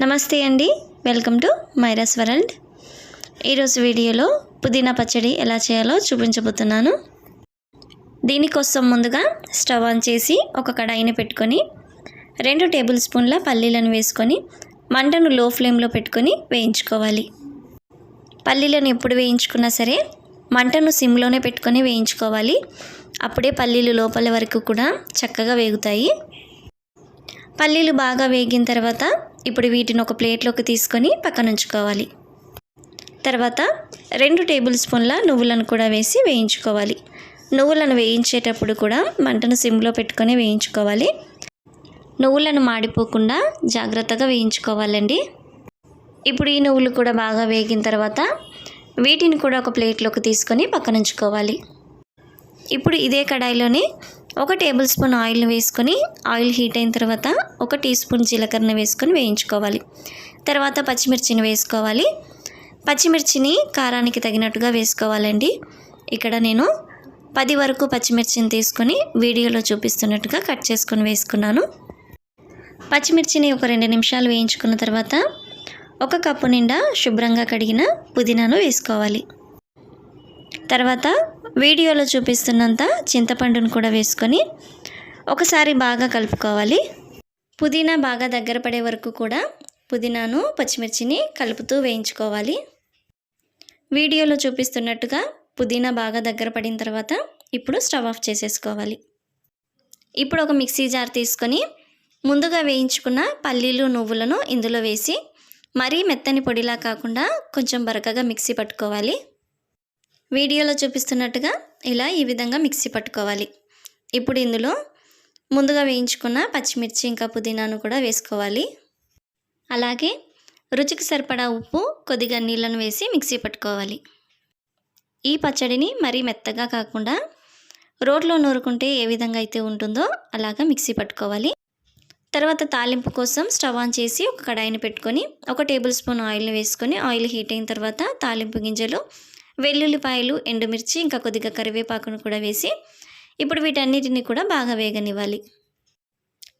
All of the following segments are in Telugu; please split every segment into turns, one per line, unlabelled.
నమస్తే అండి. వెల్కమ్ టు మైరస్ వరల్డ్ ఈరోజు వీడియోలో పుదీనా పచ్చడి ఎలా చేయాలో చూపించబోతున్నాను. దీనికోసం ముందుగా స్టవ్ ఆన్ చేసి ఒక కడాయిని పెట్టుకొని రెండు టేబుల్ స్పూన్ల పల్లీలను వేసుకొని మంటను లో ఫ్లేమ్లో పెట్టుకొని వేయించుకోవాలి. పల్లీలను ఎప్పుడు వేయించుకున్నా సరే మంటను సిమ్లోనే పెట్టుకొని వేయించుకోవాలి. అప్పుడే పల్లీలు లోపల వరకు కూడా చక్కగా వేగుతాయి. పల్లీలు బాగా వేగిన తర్వాత ఇప్పుడు వీటిని ఒక ప్లేట్లోకి తీసుకొని పక్కన ఉంచుకోవాలి. తర్వాత రెండు టేబుల్ స్పూన్ల నువ్వులను కూడా వేసి వేయించుకోవాలి. నువ్వులను వేయించేటప్పుడు కూడా మంటను సిమ్లో పెట్టుకొని వేయించుకోవాలి. నువ్వులను మాడిపోకుండా జాగ్రత్తగా వేయించుకోవాలండి. ఇప్పుడు ఈ నువ్వులు కూడా బాగా వేగిన తర్వాత వీటిని కూడా ఒక ప్లేట్లోకి తీసుకొని పక్కన ఉంచుకోవాలి. ఇప్పుడు ఇదే కడాయిలోనే ఒక టేబుల్ స్పూన్ ఆయిల్ని వేసుకొని ఆయిల్ హీట్ అయిన తర్వాత ఒక టీ స్పూన్ జీలకర్ర వేసుకొని వేయించుకోవాలి. తర్వాత పచ్చిమిర్చిని వేసుకోవాలి. పచ్చిమిర్చిని కారానికి తగినట్టుగా వేసుకోవాలండి. ఇక్కడ నేను పది వరకు పచ్చిమిర్చిని తీసుకొని వీడియోలో చూపిస్తున్నట్టుగా కట్ చేసుకొని వేసుకున్నాను. పచ్చిమిర్చిని ఒక రెండు నిమిషాలు వేయించుకున్న తర్వాత ఒక కప్పు నిండా శుభ్రంగా కడిగిన పుదీనాను వేసుకోవాలి. తర్వాత వీడియోలో చూపిస్తున్నంత చింతపండును కూడా వేసుకొని ఒకసారి బాగా కలుపుకోవాలి. పుదీనా బాగా దగ్గర పడే వరకు కూడా పుదీనాను పచ్చిమిర్చిని కలుపుతూ వేయించుకోవాలి. వీడియోలో చూపిస్తున్నట్టుగా పుదీనా బాగా దగ్గర పడిన తర్వాత ఇప్పుడు స్టవ్ ఆఫ్ చేసేసుకోవాలి. ఇప్పుడు ఒక మిక్సీ జార్ తీసుకొని ముందుగా వేయించుకున్న పల్లీలు నువ్వులను ఇందులో వేసి మరీ మెత్తని పొడిలా కాకుండా కొంచెం బరకగా మిక్సీ పట్టుకోవాలి. వీడియోలో చూపిస్తున్నట్టుగా ఇలా ఈ విధంగా మిక్సీ పట్టుకోవాలి. ఇప్పుడు ఇందులో ముందుగా వేయించుకున్న పచ్చిమిర్చి ఇంకా పుదీనాను కూడా వేసుకోవాలి. అలాగే రుచికి సరిపడా ఉప్పు కొద్దిగా నీళ్ళను వేసి మిక్సీ పట్టుకోవాలి. ఈ పచ్చడిని మరీ మెత్తగా కాకుండా రోడ్లో నూరుకుంటే ఏ విధంగా అయితే ఉంటుందో అలాగా మిక్సీ పట్టుకోవాలి. తర్వాత తాలింపు కోసం స్టవ్ ఆన్ చేసి ఒక కడాయిని పెట్టుకొని ఒక టేబుల్ స్పూన్ ఆయిల్ని వేసుకొని ఆయిల్ హీట్ అయిన తర్వాత తాలింపు గింజలు వెల్లుల్లిపాయలు ఎండుమిర్చి ఇంకా కొద్దిగా కరివేపాకును కూడా వేసి ఇప్పుడు వీటన్నిటిని కూడా బాగా వేగనివ్వాలి.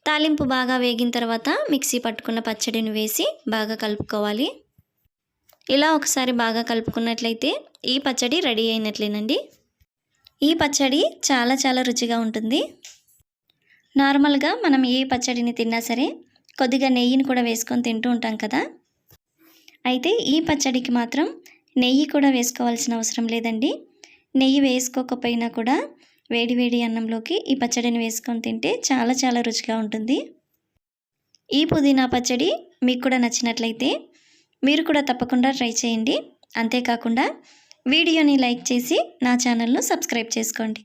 తాలింపు బాగా వేగిన తర్వాత మిక్సీ పట్టుకున్న పచ్చడిని వేసి బాగా కలుపుకోవాలి. ఇలా ఒకసారి బాగా కలుపుకున్నట్లయితే ఈ పచ్చడి రెడీ అయినట్లేనండి. ఈ పచ్చడి చాలా చాలా రుచిగా ఉంటుంది. నార్మల్గా మనం ఏ పచ్చడిని తిన్నా సరే కొద్దిగా నెయ్యిని కూడా వేసుకొని తింటూ ఉంటాం కదా. అయితే ఈ పచ్చడికి మాత్రం నెయ్యి కూడా వేసుకోవాల్సిన అవసరం లేదండి. నెయ్యి వేసుకోకపోయినా కూడా వేడి వేడి అన్నంలోకి ఈ పచ్చడిని వేసుకొని తింటే చాలా చాలా రుచిగా ఉంటుంది. ఈ పుదీనా పచ్చడి మీకు కూడా నచ్చినట్లయితే మీరు కూడా తప్పకుండా ట్రై చేయండి. అంతేకాకుండా వీడియోని లైక్ చేసి నా ఛానల్ను సబ్స్క్రైబ్ చేసుకోండి.